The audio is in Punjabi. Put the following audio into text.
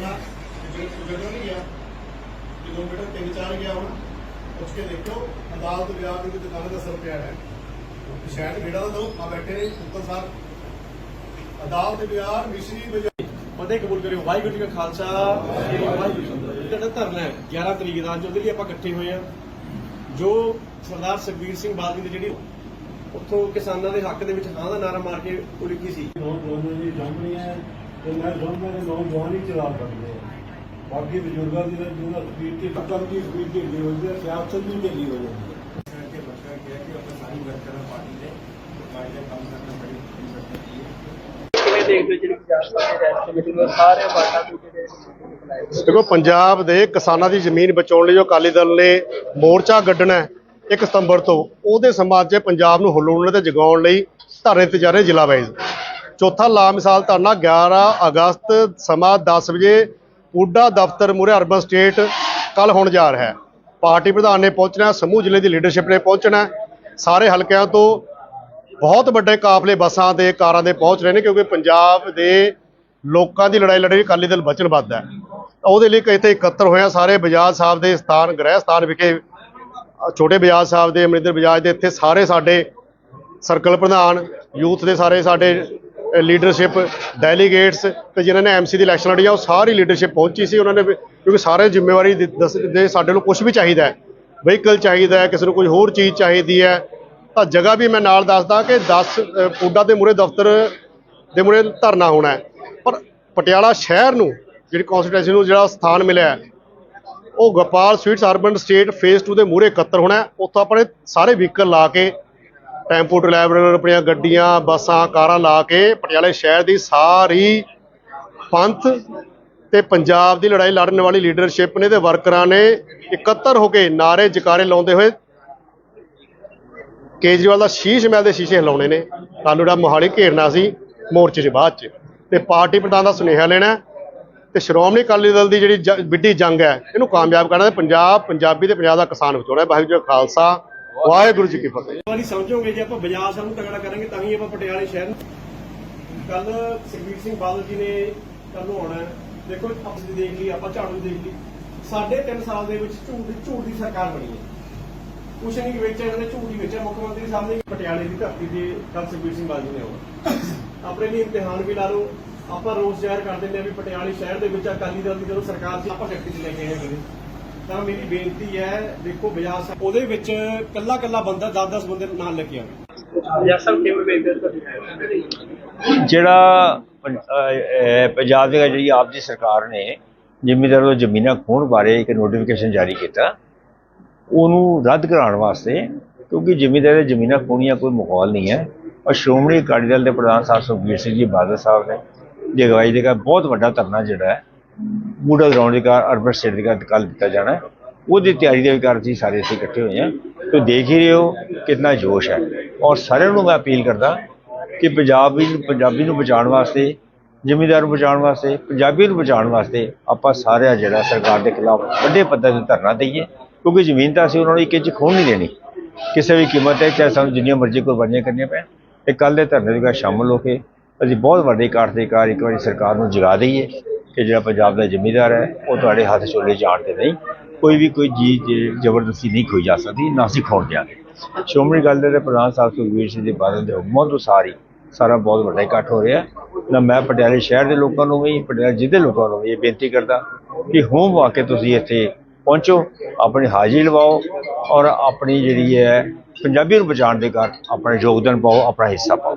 ਕਰਨਾ। ਜੇ ਜਿਹੜਾ ਨਹੀਂ ਗਿਆ ਕਿਲੋਮੀਟਰ 3 4 ਗਿਆ ਹੁਣ ਪੁੱਛ ਕੇ ਦੇਖੋ ਅਦਾਲਤ ਵਿਆਹ ਦੀ ਦੁਕਾਨ ਦਾ ਸਰ ਪਿਆ ਹੈ। ਸ਼ਾਇਦ ਜਿਹੜਾ ਦਾ ਆ ਬੈਠੇ ਨੇ ਉੱਤਰ ਸਾਹਿਬ ਅਦਾਲਤ ਵਿਆਹ ਮਿਸ਼ਰੀ ਬਾਜ਼ਾਰ ਫਤਿਹ ਕਬੂਲ ਕਰਿਓ ਵਾਹਿਗੁਰੂ ਜੀ ਕਾ ਖਾਲਸਾ ਵਾਹਿਗੁਰੂ ਜੀ ਕੀ ਫਤਿਹ। ਜਿਹੜਾ ਧਰਨਾ ਹੈ 11 ਤਰੀਕ ਦਾ ਅੱਜ ਉਹਦੇ ਲਈ ਆਪਾਂ ਇਕੱਠੇ ਹੋਏ ਆ। ਜੋ ਸਰਦਾਰ ਸੁਖਬੀਰ ਸਿੰਘ ਬਾਦਲ ਦੀ ਜਿਹੜੀ ਉੱਥੋਂ ਕਿਸਾਨਾਂ ਦੇ ਹੱਕ ਦੇ ਵਿੱਚ ਹਾਂ ਦਾ ਨਾਰਾ ਮਾਰ ਕੇ ਉਲੀਕੀ ਸੀ। ਨੌਜਵਾਨਾਂ ਦੀ ਜੰਮਣੀ ਹੈ ਤੇ ਮੈਂ ਸਮਝਦਾ ਕਿ ਨੌਜਵਾਨ ਹੀ ਚਲਾ ਸਕਦੇ ਆ। ਬਾਕੀ ਬਜ਼ੁਰਗਾਂ ਦੀ ਤਾਂ ਜਿਹਨਾਂ ਸਪੀਡ ਤੇ ਟੱਕਰ ਦੀ ਸਪੀਡ ਢਿੱਲੀ ਹੋ ਜਾਂਦੀ ਹੈ ਸਿਆਸਤ ਵੀ ਢਿੱਲੀ ਹੋ ਜਾਂਦੀ ਹੈ ਕਰਕੇ ਬੱਚਾ ਕਿਹਾ ਕਿ ਆਪਾਂ ਸਾਰੀ ਵਰਕਰਾਂ ਪਾਰਟੀ ਦੇ ਪਾਰਟੀ ਦਾ ਕੰਮ ਕਰਨਾ ਬੜੀ ਇੰਪੋਰਟੈਂਟ ਹੈ ਕਿਵੇਂ ਦੇਖਦੇ ਹੋ ਜਿਹੜੀ ਪੰਜਾਬ ਪਾਰਟੀ ਰੈਸਟ ਮੀਟਿੰਗ ਉਹ ਸਾਰੇ ਬਾਟਾ ਦੇ ਜਿਹੜੇ ਬੁਲਾਏ ਗਏ? ਦੇਖੋ ਪੰਜਾਬ ਦੇ ਕਿਸਾਨਾਂ ਦੀ ਜ਼ਮੀਨ ਬਚਾਉਣ ਲਈ ਜੋ ਅਕਾਲੀ ਦਲ ਨੇ ਮੋਰਚਾ ਕੱਢਣਾ ਹੈ 1 ਸਤੰਬਰ ਤੋਂ ਉਹਦੇ ਸਮਾਜ 'ਚ ਪੰਜਾਬ ਨੂੰ ਹਿਲਾਉਣ ਤੇ ਜਗਾਉਣ ਲਈ ਧਰਨੇ ਤੇ ਜਾ ਰਹੇ ਜ਼ਿਲ੍ਹਾ ਵਾਈਜ਼। ਚੌਥਾ ਲਾ ਮਿਸਾਲ ਧਰਨਾ 11 ਅਗਸਤ ਸਮਾਂ 10 ਵਜੇ ਪੂਡਾ ਦਫ਼ਤਰ ਮੂਹਰੇ ਅਰਬਨ ਸਟੇਟ ਕੱਲ ਹੋਣ ਜਾ ਰਿਹਾ ਹੈ। ਪਾਰਟੀ ਪ੍ਰਧਾਨ ਨੇ ਪਹੁੰਚਣਾ, ਸਮੂਹ ਜ਼ਿਲ੍ਹੇ ਦੀ ਲੀਡਰਸ਼ਿਪ ਨੇ ਪਹੁੰਚਣਾ। ਸਾਰੇ ਹਲਕਿਆਂ ਤੋਂ ਬਹੁਤ ਵੱਡੇ ਕਾਫਲੇ ਬੱਸਾਂ ਤੇ ਕਾਰਾਂ ਦੇ ਪਹੁੰਚ ਰਹੇ ਨੇ ਕਿਉਂਕਿ ਪੰਜਾਬ ਦੇ ਲੋਕਾਂ ਦੀ ਲੜਾਈ ਲੜੀ ਅਕਾਲੀ ਦਲ ਵਚਨਬੱਧ ਹੈ। ਉਹਦੇ ਲਈ ਇੱਥੇ ਇਕੱਤਰ ਹੋਇਆ ਸਾਰੇ ਬਜਾਜ ਸਾਹਿਬ ਦੇ ਸਥਾਨ, ਗ੍ਰਹਿ ਸਥਾਨ ਵਿਖੇ, ਛੋਟੇ ਬਜਾਜ ਸਾਹਿਬ ਦੇ, ਅਮਰਿੰਦਰ ਬਜਾਜ ਦੇ, ਇੱਥੇ ਸਾਰੇ ਸਾਡੇ ਸਰਕਲ ਪ੍ਰਧਾਨ, ਯੂਥ ਦੇ ਸਾਰੇ ਸਾਡੇ ਲੀਡਰਸ਼ਿਪ ਡੈਲੀਗੇਟਸ ਤੇ ਜਿਨ੍ਹਾਂ ਨੇ ਐਮਸੀ ਦੀ ਇਲੈਕਸ਼ਨ ਲੜੀ ਆ ਉਹ ਸਾਰੀ ਲੀਡਰਸ਼ਿਪ ਪਹੁੰਚੀ ਸੀ ਉਹਨਾਂ ਨੇ ਕਿਉਂਕਿ ਸਾਰੇ ਜ਼ਿੰਮੇਵਾਰੀ ਦੇ- ਦੱਸ ਦੇ ਸਾਡੇ ਨੂੰ ਕੁਝ ਵੀ ਚਾਹੀਦਾ ਹੈ। ਵਹੀਕਲ ਚਾਹੀਦਾ ਹੈ ਕਿਸੇ ਨੂੰ ਕੋਈ ਹੋਰ ਚੀਜ਼ ਚਾਹੀਦੀ ਹੈ। ਤਾਂ ਜਗ੍ਹਾ ਵੀ ਮੈਂ ਨਾਲ ਦੱਸਦਾ ਕਿ 10 ਅ, ਦੇ ਮੂਹਰੇ ਦਫ਼ਤਰ ਦੇ ਮੂਹਰੇ ਧਰਨਾ ਹੋਣਾ ਹੈ। ਪਰ ਪਟਿਆਲਾ ਸ਼ਹਿਰ ਨੂੰ ਜਿਹੜੀ ਕਨਸਟੀਟੂਐਂਸੀ ਨੂੰ ਜਿਹੜਾ ਸਥਾਨ ਮਿਲਿਆ ਉਹ Gopal sweets urban state phase 2 ਦੇ ਮੂਹਰੇ ਇਕੱਤਰ ਹੋਣਾ ਹੈ। ਉੱਥੋਂ ਆਪਣੇ ਸਾਰੇ ਵਹੀਕਲ ਲਾ ਕੇ ਟੈਂਪੂ ਟਰੈਵਲਰ ਆਪਣੀਆਂ ਗੱਡੀਆਂ, ਬੱਸਾਂ, ਕਾਰਾਂ ਲਾ ਕੇ ਪਟਿਆਲੇ ਸ਼ਹਿਰ ਦੀ ਸਾਰੀ ਪੰਥ ਤੇ ਪੰਜਾਬ ਦੀ ਲੜਾਈ ਲੜਨ ਵਾਲੀ ਲੀਡਰਸ਼ਿਪ ਨੇ ਤੇ ਵਰਕਰਾਂ ਨੇ ਇਕੱਤਰ ਹੋ ਕੇ ਨਾਰੇ ਜਕਾਰੇ ਲਾਉਂਦੇ ਹੋਏ ਕੇਜਰੀਵਾਲ ਦਾ ਸ਼ੀਸ਼ ਮਹਿਲ ਦੇ ਸ਼ੀਸ਼ੇ ਹਿਲਾਉਣੇ ਨੇ। ਸਾਨੂੰ ਜਿਹੜਾ ਮੋਹਾਲੀ ਘੇਰਨਾ ਸੀ, ਮੋਰਚੇ 'ਚ ਬਾਅਦ 'ਚ। ਤੇ ਪਾਰਟੀ ਪ੍ਰਧਾਨ ਦਾ ਸੁਨੇਹਾ ਲੈਣਾ ਹੈ ਤੇ ਸ਼੍ਰੋਮਣੀ ਅਕਾਲੀ ਦਲ ਦੀ ਜਿਹੜੀ ਜ- ਵਿੱਢੀ ਜੰਗ ਹੈ, ਇਹਨੂੰ ਕਾਮਯਾਬ ਕਰਨਾ ਤੇ ਪੰਜਾਬ, ਪੰਜਾਬੀ ਤੇ ਪੰਜਾਬ ਦਾ ਕਿਸਾਨ ਬਚਾਉਣਾ ਹੈ। ਵਾਹਿਗੁਰੂ ਜੀ ਖਾਲਸਾ। ਵਾਹਿਗੁਰੂ ਜੀ ਕੀ ਫਤਿਹ। ਇੱਕ ਸਮਝੋਗੇ ਜੇ ਆਪਾਂ ਬਾਜ਼ਾਰ ਸਾਨੂੰ ਤਗੜਾ ਕਰਾਂਗੇ ਤਾਂ ਹੀ ਆਪਾਂ ਪਟਿਆਲੇ ਸ਼ਹਿਰ ਕੱਲ ਸੁਖਬੀਰ ਸਿੰਘ ਬਾਦਲ ਜੀ ਨੇ ਕੱਲ ਨੂੰ ਆਉਣਾ ਦੇਖੋ ਆਪਾਂ ਦੇਖ ਲਈ, ਆਪਾਂ ਝਾੜੂ ਦੇਖ ਲਈ। ਸਾਢੇ ਤਿੰਨ ਸਾਲ ਦੇ ਵਿੱਚ ਝੂਠ ਝੂਠ ਦੀ ਸਰਕਾਰ ਬਣੀ ਹੈ। ਕੁਛ ਨਹੀਂ ਵੇਚਿਆ ਇਹਨਾਂ ਨੇ, ਝੂਠ ਹੀ ਵੇਚਿਆ। ਮੁੱਖ ਮੰਤਰੀ ਸਾਹਿਬ ਨੇ ਪਟਿਆਲੇ ਦੀ ਧਰਤੀ ਤੇ ਕੱਲ ਸੁਖਬੀਰ ਸਿੰਘ ਬਾਦਲ ਜੀ ਨੇ ਆਉਣਾ। ਆਪਣੇ ਲਈ ਇਮਤਿਹਾਨ ਵੀ ਲਾ ਲਓ। ਆਪਾਂ ਰੋਸ ਜ਼ਾਹਿਰ ਕਰ ਦਿੰਦੇ ਆ ਵੀ ਪਟਿਆਲੇ ਸ਼ਹਿਰ ਦੇ ਵਿੱਚ ਅਕਾਲੀ ਦਲ ਦੀ ਜਦੋਂ ਸਰਕਾਰ ਸੀ, ਆਪਾਂ ਸ਼ਕਤੀ 'ਚ ਲੈ ਕੇ ਆਏ ਤਾਂ ਮੇਰੀ ਬੇਨਤੀ ਹੈ ਦੇਖੋ ਸਾਹਿਬ ਉਹਦੇ ਵਿੱਚ ਕੱਲਾ ਕੱਲਾ ਬੰਦਾ 10-10 ਬੰਦੇ ਨਾਲ ਲੈ ਕੇ ਆਵੇ। ਜੈਸਮ ਕਿਵੇਂ ਤੁਸੀਂ? ਜਿਹੜਾ ਪੰਜਾਬ ਦੀ ਜਿਹੜੀ ਆਪ ਦੀ ਸਰਕਾਰ ਨੇ ਜ਼ਿਮੀਂਦਾਰਾਂ ਤੋਂ ਜ਼ਮੀਨਾਂ ਖੋਹਣ ਬਾਰੇ ਇੱਕ ਨੋਟੀਫਿਕੇਸ਼ਨ ਜਾਰੀ ਕੀਤਾ ਉਹਨੂੰ ਰੱਦ ਕਰਾਉਣ ਵਾਸਤੇ ਕਿਉਂਕਿ ਜ਼ਿਮੀਂਦਾਰਾਂ ਦੀ ਜ਼ਮੀਨਾਂ ਖੋਹਣੀਆਂ ਕੋਈ ਮਾਹੌਲ ਨਹੀਂ ਹੈ। ਔਰ ਸ਼੍ਰੋਮਣੀ ਅਕਾਲੀ ਦਲ ਦੇ ਪ੍ਰਧਾਨ ਸਾਹਿਬ ਸੁਖਬੀਰ ਸਿੰਘ ਜੀ ਬਾਦਲ ਸਾਹਿਬ ਨੇ ਦੀ ਅਗਵਾਈ ਦੇ ਕਾ ਬਹੁਤ ਵੱਡਾ ਧਰਨਾ ਜਿਹੜਾ ਹੈ ਬੂੜਾ ਗਰਾਊਂਡ ਦੇ ਕਾਰ ਅਰਬਨ ਸਟੇਟ ਦੇ ਕਾਰ ਕੱਲ ਦਿੱਤਾ ਜਾਣਾ ਹੈ। ਉਹਦੀ ਤਿਆਰੀ ਦੇ ਵਿਕਾਰ ਜੀ ਸਾਰੇ ਅਸੀਂ ਇਕੱਠੇ ਹੋਏ ਹਾਂ। ਤੇ ਦੇਖ ਹੀ ਰਹੇ ਹੋ ਕਿੰਨਾ ਜੋਸ਼ ਹੈ। ਔਰ ਸਾਰਿਆਂ ਨੂੰ ਮੈਂ ਅਪੀਲ ਕਰਦਾ ਕਿ ਪੰਜਾਬੀ ਨੂੰ ਪੰਜਾਬੀ ਨੂੰ ਬਚਾਉਣ ਵਾਸਤੇ, ਜ਼ਿਮੀਂਦਾਰ ਨੂੰ ਬਚਾਉਣ ਵਾਸਤੇ, ਪੰਜਾਬੀ ਨੂੰ ਬਚਾਉਣ ਵਾਸਤੇ ਆਪਾਂ ਸਾਰਿਆਂ ਜਿਹੜਾ ਸਰਕਾਰ ਦੇ ਖਿਲਾਫ ਵੱਡੇ ਪੱਧਰ ਤੇ ਧਰਨਾ ਦਈਏ। ਕਿਉਂਕਿ ਜ਼ਮੀਨ ਤਾਂ ਅਸੀਂ ਉਹਨਾਂ ਨੂੰ ਇੱਕ ਇੰਚ ਖੋਣ ਨਹੀਂ ਦੇਣੀ। ਕਿਸੇ ਵੀ ਕੀਮਤ ਤੇ ਚਾਹੇ ਸਾਨੂੰ ਜਿੰਨੀਆਂ ਮਰਜ਼ੀ ਕੁਰਬਾਨੀਆਂ ਕਰਨੀਆਂ ਪੈਣ। ਤੇ ਕੱਲ੍ਹ ਦੇ ਧਰਨੇ ਦੇ ਵਿੱਚ ਸ਼ਾਮਲ ਹੋ ਕੇ ਅਸੀਂ ਬਹੁਤ ਵੱਡੇ ਇਕਾਠ ਦੇ ਕਾਰ ਇੱਕ ਵਾਰੀ ਸਰਕਾਰ ਨੂੰ ਜਗਾ ਦਈਏ। ਕਿ ਜਿਹੜਾ ਪੰਜਾਬ ਦਾ ਜ਼ਿਮੀਂਦਾਰ ਹੈ, ਉਹ ਤੁਹਾਡੇ ਹੱਥ ਚੋਲੇ ਜਾਣ ਤੇ ਨਹੀਂ। ਕੋਈ ਵੀ ਕੋਈ ਚੀਜ਼ ਜ਼ਬਰਦਸਤੀ ਨਹੀਂ ਖੋਈ ਜਾ ਸਕਦੀ, ਨਾ ਅਸੀਂ ਖੋਣ ਦਿਆਂਗੇ। ਸ਼੍ਰੋਮਣੀ ਅਕਾਲੀ ਦਲ ਦੇ ਪ੍ਰਧਾਨ ਸਾਹਿਬ ਸੁਖਬੀਰ ਸਿੰਘ ਜੀ ਬਾਦਲ ਦੇ ਹੁਕਮਾਂ ਅਨੁਸਾਰ ਹੀ ਸਾਰਾ ਬਹੁਤ ਵੱਡਾ ਇਕੱਠ ਹੋ ਰਿਹਾ। ਨਾ ਮੈਂ ਪਟਿਆਲੇ ਸ਼ਹਿਰ ਦੇ ਲੋਕਾਂ ਨੂੰ ਵੀ, ਪਟਿਆਲੇ ਜ਼ਿਲ੍ਹੇ ਲੋਕਾਂ ਨੂੰ ਵੀ ਇਹ ਬੇਨਤੀ ਕਰਦਾ ਕਿ ਹੋਮ ਵਾ ਕੇ ਤੁਸੀਂ ਇੱਥੇ ਪਹੁੰਚੋ, ਆਪਣੀ ਹਾਜ਼ਰੀ ਲਵਾਓ ਔਰ ਆਪਣੀ ਜਿਹੜੀ ਹੈ ਪੰਜਾਬੀ ਨੂੰ ਬਚਾਉਣ ਦੇ ਕਰ ਆਪਣਾ ਯੋਗਦਾਨ ਪਾਓ, ਆਪਣਾ ਹਿੱਸਾ ਪਾਓ।